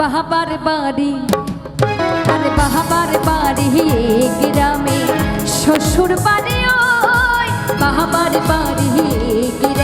বাহাবার বাড়ি আরে বাহাবার বাড়ি গ্রামে শ্বশুর বাড়ি ওই বাহাবার বাড়ি গ্রামে।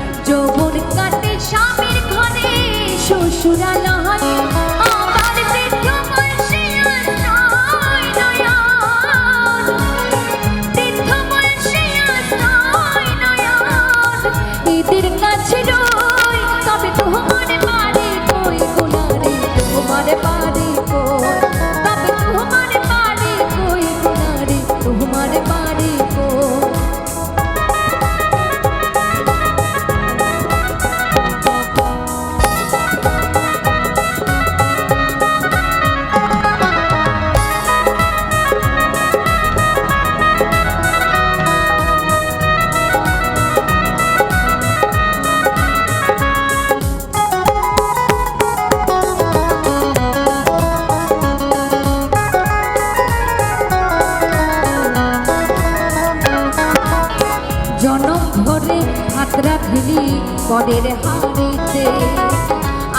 জনম ভরে হাতরা ভিলি পরের হাড়িতে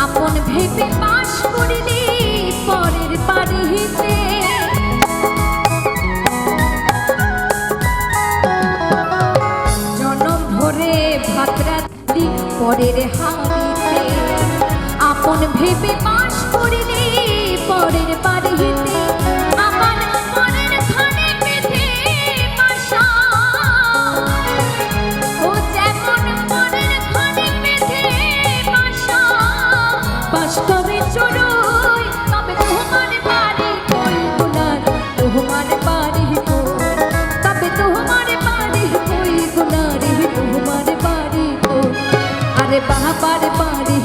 আপন ভেবে বাস করিলি, পরের বাড়িতে। জনম ভরে ভাতরা দিলি পরের হাড়িতে আপন ভেবে বাস করিলি আমার বাবার বাড়ি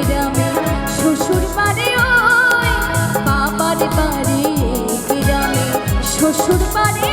গ্রামে শ্বশুর বাড়ি ওই বাবার বাড়ি গ্রামে শ্বশুর বাড়ি